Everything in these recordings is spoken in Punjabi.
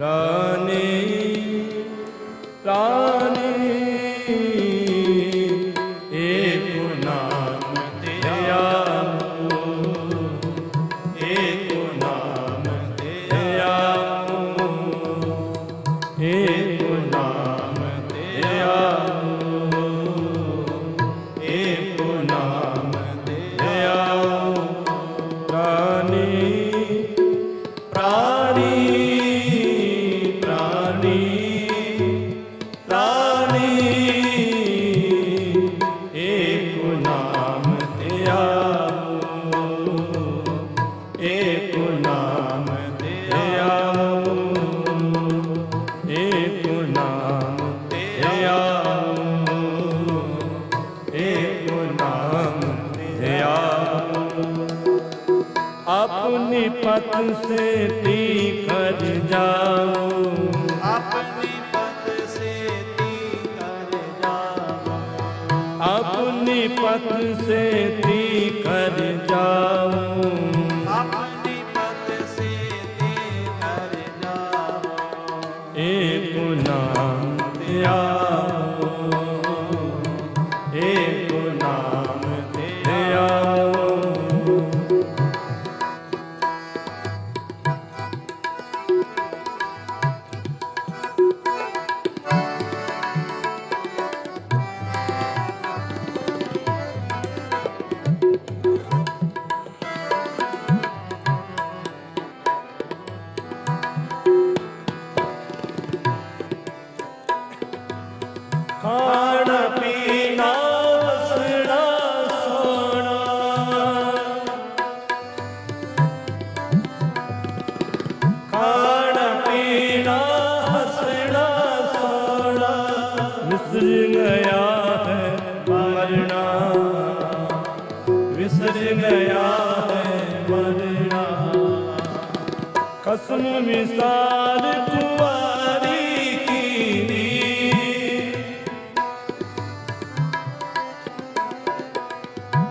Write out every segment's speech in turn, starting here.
Da अपने पथ से तीखर जाओ अपने पथ से तीखर जाओ अपने पथ से तीखर जाओ अपने पथ से तीखर जाओ ए पुना या ਖਸਮ ਮਿਸਾਲ ਕੁਵਾਰੀ ਕੀਨੀ।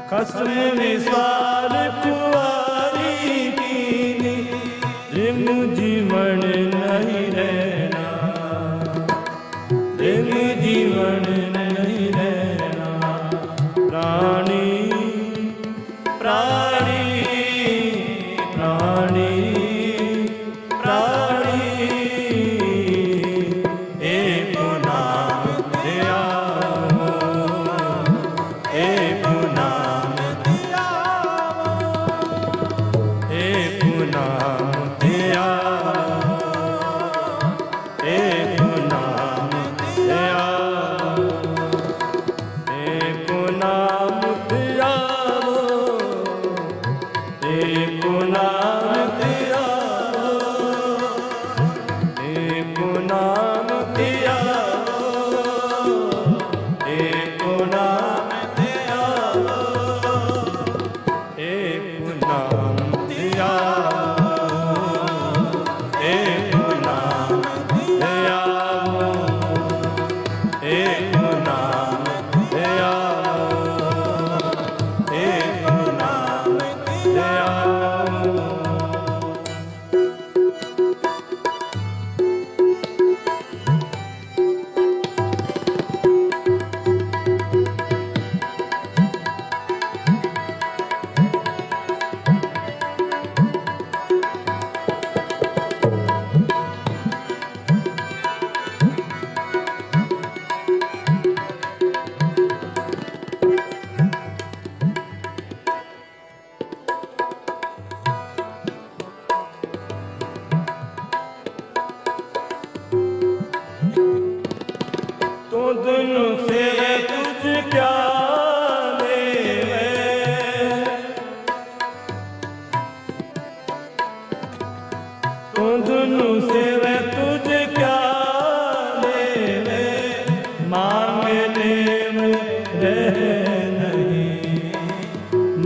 ਖਸਮ ਮਿਸਾਲ ਕੁਵਾਰੀ ਕੀਨੀ ਜਿਮ ਜੀਵਨ ਨਹੀਂ ਰਹਿਣਾ। ਜਿਮ ਜੀਵਨ ਨਹੀਂ ਰਹਿਣਾ। ਰਾਮ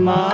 ます。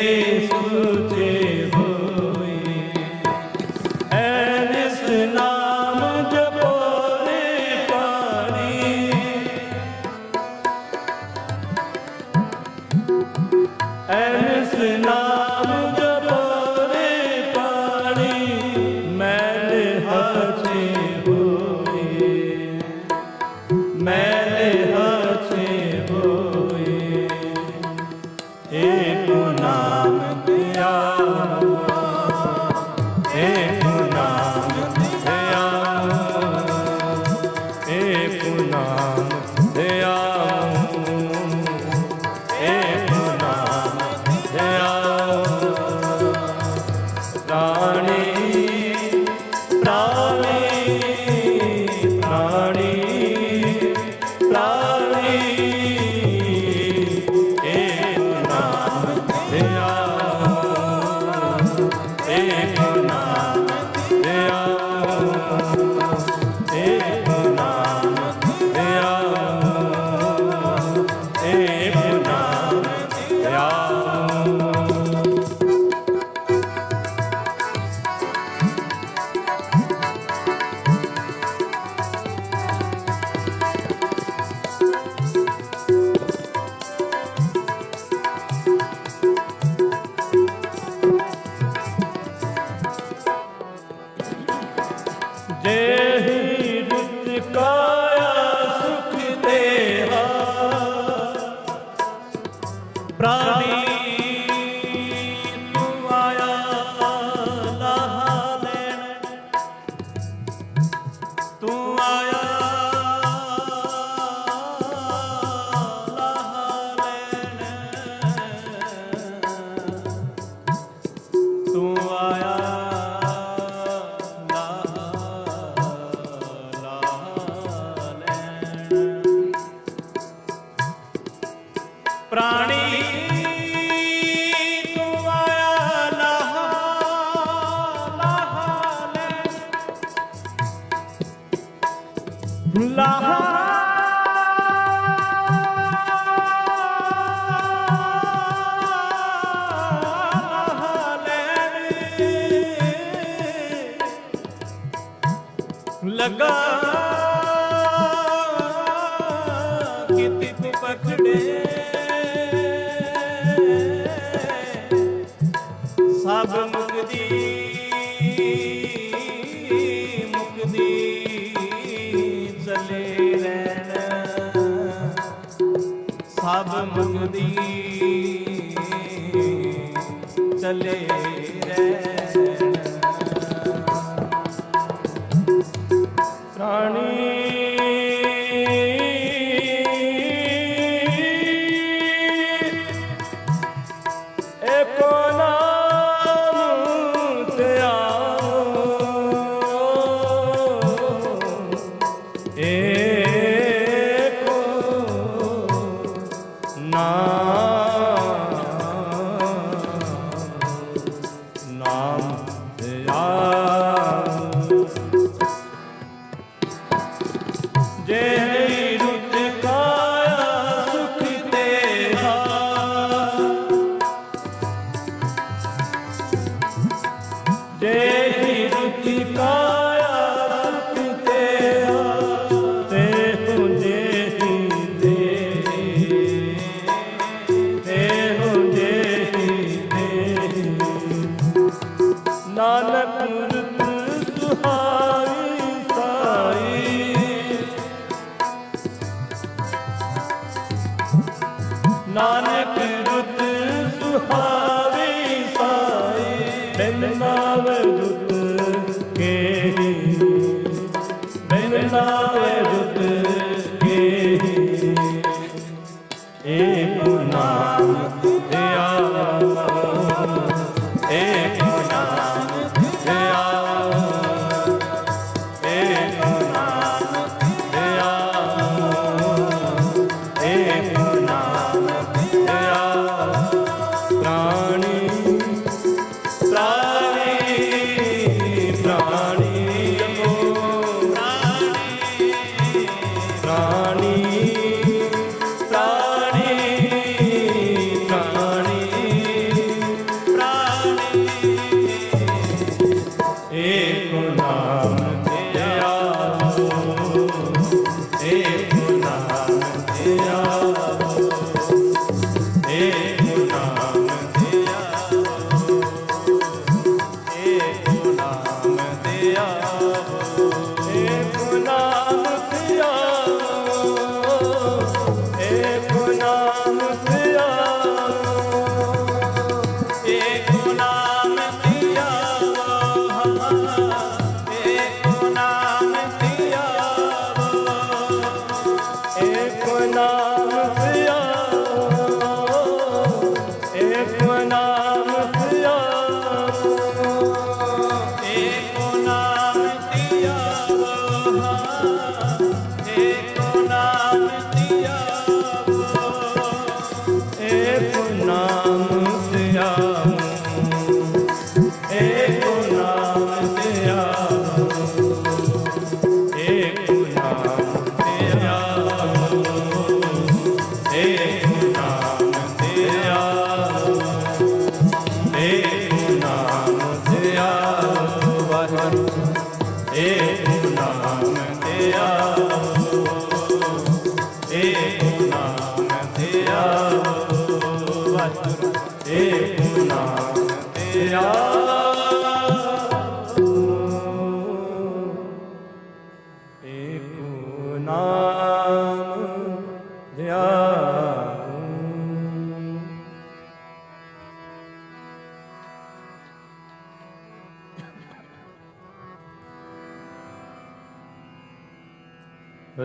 ਪ੍ਰਾਣੀ ਤੂੰ ਆਇਆ ਲਹਾ ਲਹਾ ਲਗਾ ਕਿਤੇ ਪਖੜੇ दी चले रहना प्राणी ਨਾਮ ਧਿਆਉ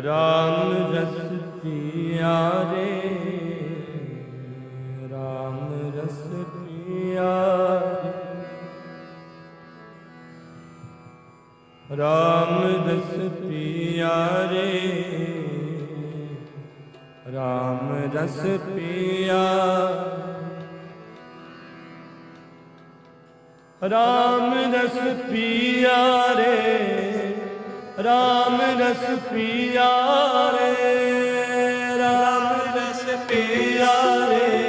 ਰਾਮ ਜਸ ਕੀ ਆਰੇ ਰਾਮ ਰਸ ਪਿਆਰੇ ਰਾਮ ਰਸ ਪਿਆ। ਰਾਮ ਰਸ ਪਿਆਰੇ ਰਾਮ ਰਸ ਪਿਆਰੇ ਰਾਮ ਰਸ ਪਿਆਰੇ